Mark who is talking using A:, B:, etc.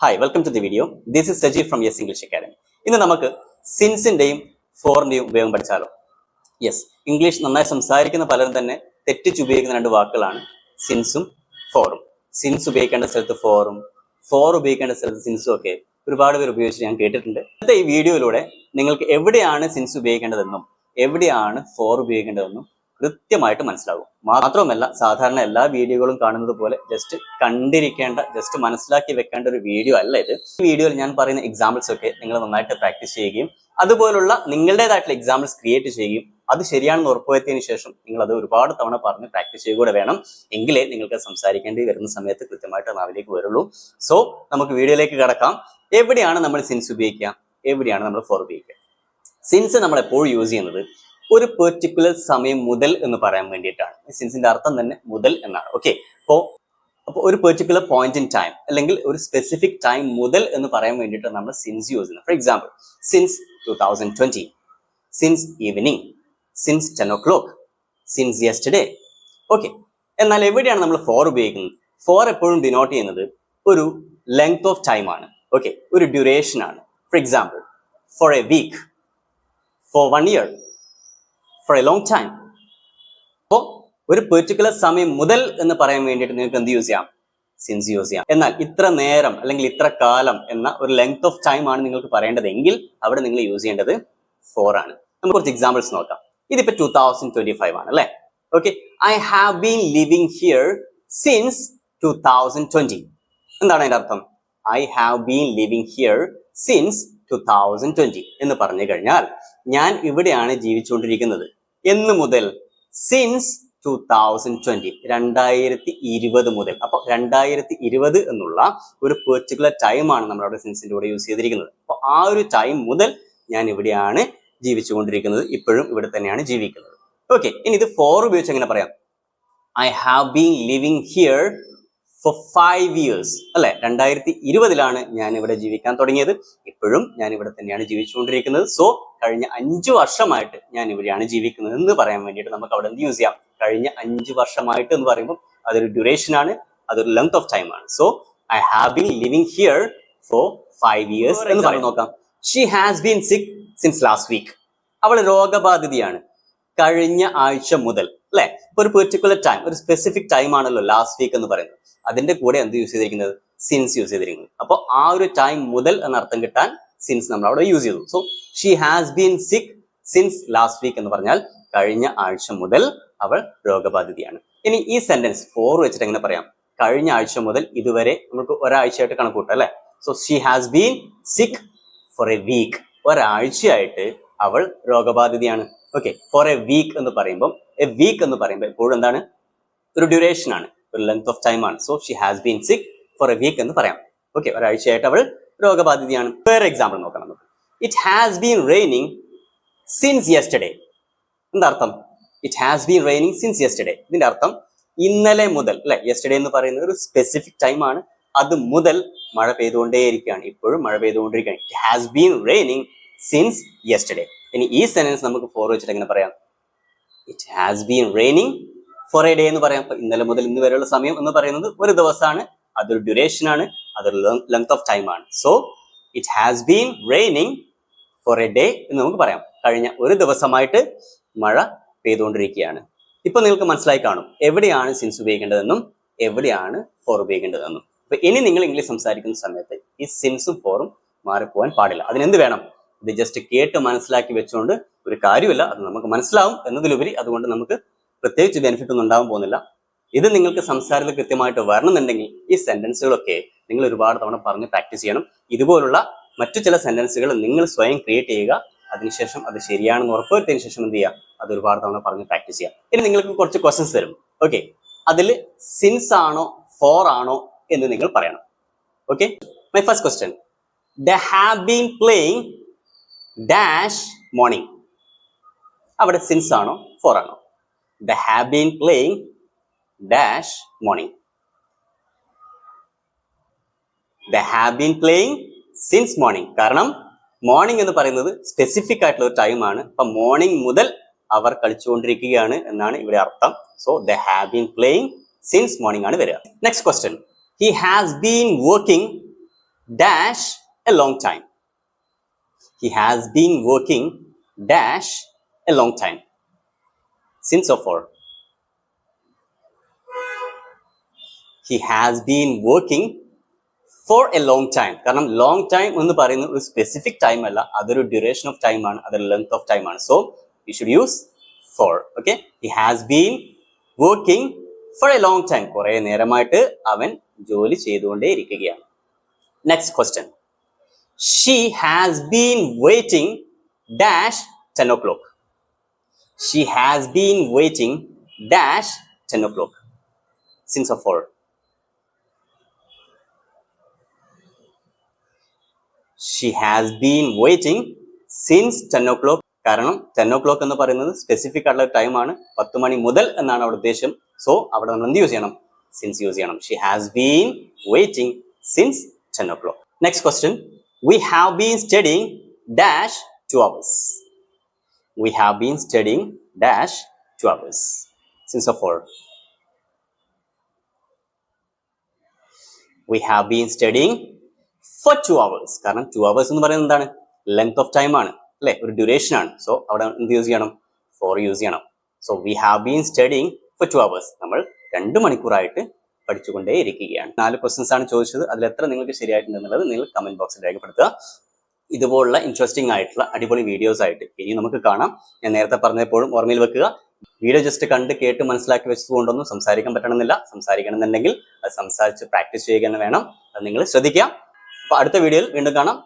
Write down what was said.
A: Hi welcome to the video this is Sajeev from Yes English Academy ഇന്ന് നമുക്ക് സിൻസിന്റെയും ഫോറിന്റെയും ഉപയോഗം പഠിച്ചാലോ? Yes English നന്നായി സംസാരിക്കുന്ന പലരും തന്നെ തെറ്റിച്ച് ഉപയോഗിക്കുന്ന രണ്ട് വാക്കുകളാണ് സിൻസും ഫോറും സിൻസ് ഉപയോഗിക്കേണ്ട സ്ഥലത്ത് ഫോറും ഫോർ ഉപയോഗിക്കേണ്ട സ്ഥലത്ത് സിൻസും ഒക്കെ ഒരുപാട് പേർ ഉപയോഗിച്ച് ഞാൻ കേട്ടിട്ടുണ്ട്. ഇന്നത്തെ ഈ വീഡിയോയിലൂടെ നിങ്ങൾക്ക് എവിടെയാണ് സിൻസ് ഉപയോഗിക്കേണ്ടതെന്നും എവിടെയാണ് ഫോർ ഉപയോഗിക്കേണ്ടതെന്നും കൃത്യമായിട്ട് മനസ്സിലാകും. മാത്രവുമല്ല സാധാരണ എല്ലാ വീഡിയോകളും കാണുന്നത് പോലെ ജസ്റ്റ് കണ്ടിരിക്കേണ്ട ജസ്റ്റ് മനസ്സിലാക്കി വെക്കേണ്ട ഒരു വീഡിയോ അല്ല ഇത്. ഈ വീഡിയോയിൽ ഞാൻ പറയുന്ന എക്സാമ്പിൾസ് ഒക്കെ നിങ്ങൾ നന്നായിട്ട് പ്രാക്ടീസ് ചെയ്യുകയും അതുപോലുള്ള നിങ്ങളുടേതായിട്ടുള്ള എക്സാമ്പിൾസ് ക്രിയേറ്റ് ചെയ്യുകയും അത് ശരിയാണെന്ന് ഉറപ്പുവരുത്തിയതിനു ശേഷം നിങ്ങൾ അത് ഒരുപാട് തവണ പറഞ്ഞ് പ്രാക്ടീസ് ചെയ്യുക കൂടെ വേണം. എങ്കിലേ നിങ്ങൾക്ക് സംസാരിക്കേണ്ടി വരുന്ന സമയത്ത് കൃത്യമായിട്ട് നാവിലേക്ക് വരുള്ളൂ. സോ നമുക്ക് വീഡിയോയിലേക്ക് കിടക്കാം. എവിടെയാണ് നമ്മൾ സിൻസ് ഉപയോഗിക്കുക? എവിടെയാണ് നമ്മൾ ഫോർ ഉപയോഗിക്കുക? സിൻസ് നമ്മൾ എപ്പോഴും യൂസ് ചെയ്യുന്നത്? ഒരു പെർട്ടിക്കുലർ സമയം മുതൽ എന്ന് പറയാൻ വേണ്ടിയിട്ടാണ്. സിൻസിന്റെ അർത്ഥം തന്നെ മുതൽ എന്നാണ്. ഓക്കെ അപ്പോ അപ്പോൾ ഒരു പെർട്ടിക്കുലർ പോയിന്റ് ഇൻ ടൈം അല്ലെങ്കിൽ ഒരു സ്പെസിഫിക് ടൈം മുതൽ എന്ന് പറയാൻ വേണ്ടിയിട്ട് നമ്മൾ സിൻസ് യൂസ് ചെയ്യുന്നത് for example since two thousand twenty since evening since ten o'clock since yesterday okay എന്നാൽ എവിടെയാണ് നമ്മൾ ഫോർ ഉപയോഗിക്കുന്നത്? ഫോർ എപ്പോഴും ഡിനോട്ട് ചെയ്യുന്നത് ഒരു ലെങ്ത് ഓഫ് ടൈം ആണ്. ഓക്കെ ഒരു ഡ്യൂറേഷൻ ആണ്. For example for a week for one year for a long time അപ്പോൾ ഒരു പെർട്ടിക്കുലർ സമയം മുതൽ എന്ന് പറയാൻ വേണ്ടിയിട്ട് നിങ്ങൾക്ക് എന്ത് യൂസ് ചെയ്യാം? സിൻസ് യൂസ് ചെയ്യാം. എന്നാൽ ഇത്ര നേരം അല്ലെങ്കിൽ ഇത്ര കാലം എന്ന ഒരു ലെങ്ത് ഓഫ് ടൈം ആണ് നിങ്ങൾക്ക് പറയേണ്ടതെങ്കിൽ അവിടെ നിങ്ങൾ യൂസ് ചെയ്യേണ്ടത് ഫോർ ആണ്. നമുക്ക് കുറച്ച് എക്സാമ്പിൾസ് നോക്കാം. ഇതിപ്പോ ടൂ തൗസൻഡ് ട്വന്റി ഫൈവ് ആണ് അല്ലേ? Okay I have been living here since two thousand twenty എന്താണ് അതിന്റെ അർത്ഥം? I have been living here since two thousand twenty എന്ന് പറഞ്ഞു കഴിഞ്ഞാൽ ഞാൻ ഇവിടെയാണ് ജീവിച്ചുകൊണ്ടിരിക്കുന്നത്. എന്ന് മുതൽ സിൻസ് ടു തൗസൻഡ് ട്വന്റി രണ്ടായിരത്തി ഇരുപത് മുതൽ. അപ്പൊ രണ്ടായിരത്തി ഇരുപത് എന്നുള്ള ഒരു പെർട്ടിക്കുലർ ടൈമാണ് നമ്മൾ അവിടെ സിൻസിന്റെ കൂടെ യൂസ് ചെയ്തിരിക്കുന്നത്. അപ്പൊ ആ ഒരു ടൈം മുതൽ ഞാൻ ഇവിടെയാണ് ജീവിച്ചുകൊണ്ടിരിക്കുന്നത്. ഇപ്പോഴും ഇവിടെ തന്നെയാണ് ജീവിക്കുന്നത്. ഓക്കെ ഇനി ഇത് ഫോർ ഉപയോഗിച്ച് എങ്ങനെ പറയാം? I have been living here for five years അല്ലെ? രണ്ടായിരത്തി ഇരുപതിലാണ് ഞാൻ ഇവിടെ ജീവിക്കാൻ തുടങ്ങിയത്. ഇപ്പോഴും ഞാൻ ഇവിടെ തന്നെയാണ് ജീവിച്ചുകൊണ്ടിരിക്കുന്നത്. സോ കഴിഞ്ഞ അഞ്ചു വർഷമായിട്ട് ഞാൻ ഇവിടെയാണ് ജീവിക്കുന്നത് എന്ന് പറയാൻ വേണ്ടിയിട്ട് നമുക്ക് അവിടെ എന്ത് യൂസ് ചെയ്യാം? കഴിഞ്ഞ അഞ്ചു വർഷമായിട്ട് എന്ന് പറയുമ്പോൾ അതൊരു ഡ്യൂറേഷൻ ആണ്. അതൊരു ലെങ്ത് ഓഫ് ടൈം ആണ്. So I have been living here for five years എന്ന് പറഞ്ഞു നോക്കാം. She has been sick since last week അവൾ രോഗബാധിതയാണ്. കഴിഞ്ഞ ആഴ്ച മുതൽ അല്ലെ? ഒരു പെർട്ടിക്കുലർ ടൈം ഒരു സ്പെസിഫിക് ടൈം ആണല്ലോ ലാസ്റ്റ് വീക്ക് എന്ന് പറയുന്നത്. അതിന്റെ കൂടെ എന്ത് യൂസ് ചെയ്തിരിക്കുന്നത്? സിൻസ് യൂസ് ചെയ്തിരിക്കുന്നത് അപ്പോൾ ആ ഒരു ടൈം മുതൽ എന്ന അർത്ഥം കിട്ടാൻ സിൻസ് നമ്മൾ അവിടെ യൂസ് ചെയ്തു. So she has been sick since last week എന്ന് പറഞ്ഞാൽ കഴിഞ്ഞ ആഴ്ച മുതൽ അവൾ രോഗബാധിതയാണ്. ഇനി ഈ സെന്റൻസ് ഫോർ വെച്ചിട്ട് എങ്ങനെ പറയാം? കഴിഞ്ഞ ആഴ്ച മുതൽ ഇതുവരെ നമുക്ക് ഒരാഴ്ചയായിട്ട് കണക്കൂട്ടാം അല്ലേ? So she has been sick for a week ഒരാഴ്ചയായിട്ട് അവൾ രോഗബാധിതയാണ്. ഓക്കെ ഫോർ എ വീക്ക് എന്ന് പറയുമ്പോൾ എ വീക്ക് എന്ന് പറയുമ്പോൾ എപ്പോഴും എന്താണ്? ഒരു ഡ്യൂറേഷൻ ആണ്. ഒരു ലെങ്ത് ഓഫ് ടൈം ആണ്. So she has been sick for a week എന്ന് പറയാം. ഓക്കെ ഒരാഴ്ചയായിട്ട് അവൾ രോഗബാധിതയാണ്. വേറെ എക്സാമ്പിൾ നോക്കണം it has been raining since yesterday എന്താ അർത്ഥം? It has been raining since yesterday ഇതിന്റെ അർത്ഥം ഇന്നലെ മുതൽ അല്ലെ? യെസ്റ്റർഡേ എന്ന് പറയുന്നത് ഒരു സ്പെസിഫിക് ടൈം ആണ്. അത് മുതൽ മഴ പെയ്തുകൊണ്ടേയിരിക്കുകയാണ്. ഇപ്പോഴും മഴ പെയ്തുകൊണ്ടിരിക്കുകയാണ്. It has been raining since yesterday ഇനി ഈ സെന്റൻസ് നമുക്ക് ഫോർ വെച്ചിട്ട് എങ്ങനെ പറയാം? It has been raining for a day എന്ന് പറയാം. ഇന്നലെ മുതൽ ഇന്ന് വരെയുള്ള സമയം എന്ന് പറയുന്നത് ഒരു ദിവസമാണ്. അതൊരു ഡ്യൂറേഷൻ ആണ്. അതൊരു ലെങ്ത് ഓഫ് ടൈം ആണ്. So it has been raining for a day എന്ന് നമുക്ക് പറയാം. കഴിഞ്ഞ ഒരു ദിവസമായിട്ട് മഴ പെയ്തുകൊണ്ടിരിക്കുകയാണ്. ഇപ്പൊ നിങ്ങൾക്ക് മനസ്സിലായി കാണും. എവിടെയാണ് സിൻസ് ഉപയോഗിക്കേണ്ടതെന്നും എവിടെയാണ് ഫോർ ഉപയോഗിക്കേണ്ടതെന്നും. അപ്പൊ ഇനി നിങ്ങൾ ഇംഗ്ലീഷ് സംസാരിക്കുന്ന സമയത്ത് ഈ സിൻസും ഫോറും മാറിപ്പോവാൻ പാടില്ല. അതിനെന്ത് വേണം? ഇത് ജസ്റ്റ് കേട്ട് മനസ്സിലാക്കി വെച്ചുകൊണ്ട് ഒരു കാര്യമില്ല. അത് നമുക്ക് മനസ്സിലാവും എന്നതിലുപരി അതുകൊണ്ട് നമുക്ക് പ്രത്യേകിച്ച് ബെനിഫിറ്റ് ഒന്നും ഉണ്ടാകാൻ പോകുന്നില്ല. ഇത് നിങ്ങൾക്ക് സംസാരത്തിൽ കൃത്യമായിട്ട് വരണമെന്നുണ്ടെങ്കിൽ ഈ സെന്റൻസുകളൊക്കെ നിങ്ങൾ ഒരുപാട് തവണ പറഞ്ഞ് പ്രാക്ടീസ് ചെയ്യണം. ഇതുപോലുള്ള മറ്റു ചില സെന്റൻസുകൾ നിങ്ങൾ സ്വയം ക്രിയേറ്റ് ചെയ്യുക. അതിനുശേഷം അത് ശരിയാണെന്ന് ഉറപ്പുവരുത്തിയതിനു ശേഷം എന്ത് ചെയ്യുക? അത് ഒരുപാട് തവണ പറഞ്ഞ് പ്രാക്ടീസ് ചെയ്യുക. ഇനി നിങ്ങൾക്ക് കുറച്ച് ക്വസ്റ്റ്യൻസ് തരും. ഓക്കെ അതിൽ സിൻസ് ആണോ ഫോർ ആണോ എന്ന് നിങ്ങൾ പറയണം. Okay my first question the have been playing dash morning അവിടെ സിൻസ് ആണോ ഫോർ ആണോ? The have been playing dash morning. They have been playing since morning. കാരണം മോർണിംഗ് എന്ന് പറയുന്നത് സ്പെസിഫിക് ആയിട്ടുള്ള ഒരു ടൈമാണ് അപ്പൊ മോർണിംഗ് മുതൽ അവർ കളിച്ചുകൊണ്ടിരിക്കുകയാണ് എന്നാണ് ഇവിടെ അർത്ഥം. So the have been playing since morning ആണ് വരിക. Next question he has been working dash a long time he has been working dash a long time since of for he has been working for a long time കാരണം long time എന്ന് പറയുന്നത് ഒരു specific time അല്ല അതൊരു duration of time ആണ് അതൊരു length of time ആണ്. So you should use for okay he has been working for a long time കുറെ നേരമായിട്ട് അവൻ ജോലി ചെയ്തുകൊണ്ടേ ഇരിക്കുകയാണ്. Next question she has been waiting dash ten o'clock she has been waiting dash ten o'clock since of for she has been waiting since ten o'clock കാരണം ten o'clock എന്ന് പറയുന്നത് specific ആയിട്ടുള്ള ടൈമാണ് പത്ത് മണി മുതൽ എന്നാണ് അവിടെ ഉദ്ദേശം. സോ അവിടെ നമ്മൾ എന്ത് യൂസ് ചെയ്യണം? സിൻസ് യൂസ് ചെയ്യണം. She has been waiting since ten o'clock next question we have been studying dash two hours we have been studying dash two hours since of for we have been studying for two hours കാരണം two hours എന്ന് പറയുന്നത് എന്താണ്? Length of time ആണ്. അല്ലെ? ഒരു duration ആണ്. So അവിടെ എന്ത് യൂസ് ചെയ്യണം? ഫോർ യൂസ് ചെയ്യണം. So we have been studying for two hours നമ്മൾ രണ്ട് മണിക്കൂറായിട്ട് പഠിച്ചുകൊണ്ടേ ഇരിക്കുകയാണ് നാല് ക്വസ്റ്റ്യൻസ് ആണ് ചോദിച്ചത്. അതിൽ എത്ര നിങ്ങൾക്ക് ശരിയായിട്ടുണ്ടെന്നുള്ളത് നിങ്ങൾ കമന്റ് ബോക്സിൽ രേഖപ്പെടുത്തുക. ഇതുപോലുള്ള ഇൻട്രസ്റ്റിംഗ് ആയിട്ടുള്ള അടിപൊളി വീഡിയോസ് ആയിട്ട് ഇനി നമുക്ക് കാണാം. ഞാൻ നേരത്തെ പറഞ്ഞപ്പോഴും ഓർമ്മയിൽ വെക്കുക വീഡിയോ ജസ്റ്റ് കണ്ട് കേട്ട് മനസ്സിലാക്കി വെച്ചതുകൊണ്ടൊന്നും സംസാരിക്കാൻ പറ്റണമെന്നില്ല. സംസാരിക്കണമെന്നുണ്ടെങ്കിൽ അത് സംസാരിച്ച് പ്രാക്ടീസ് ചെയ്യുക തന്നെ വേണം. അത് നിങ്ങൾ ശ്രദ്ധിക്കുക. അപ്പൊ അടുത്ത വീഡിയോയിൽ വീണ്ടും കാണാം.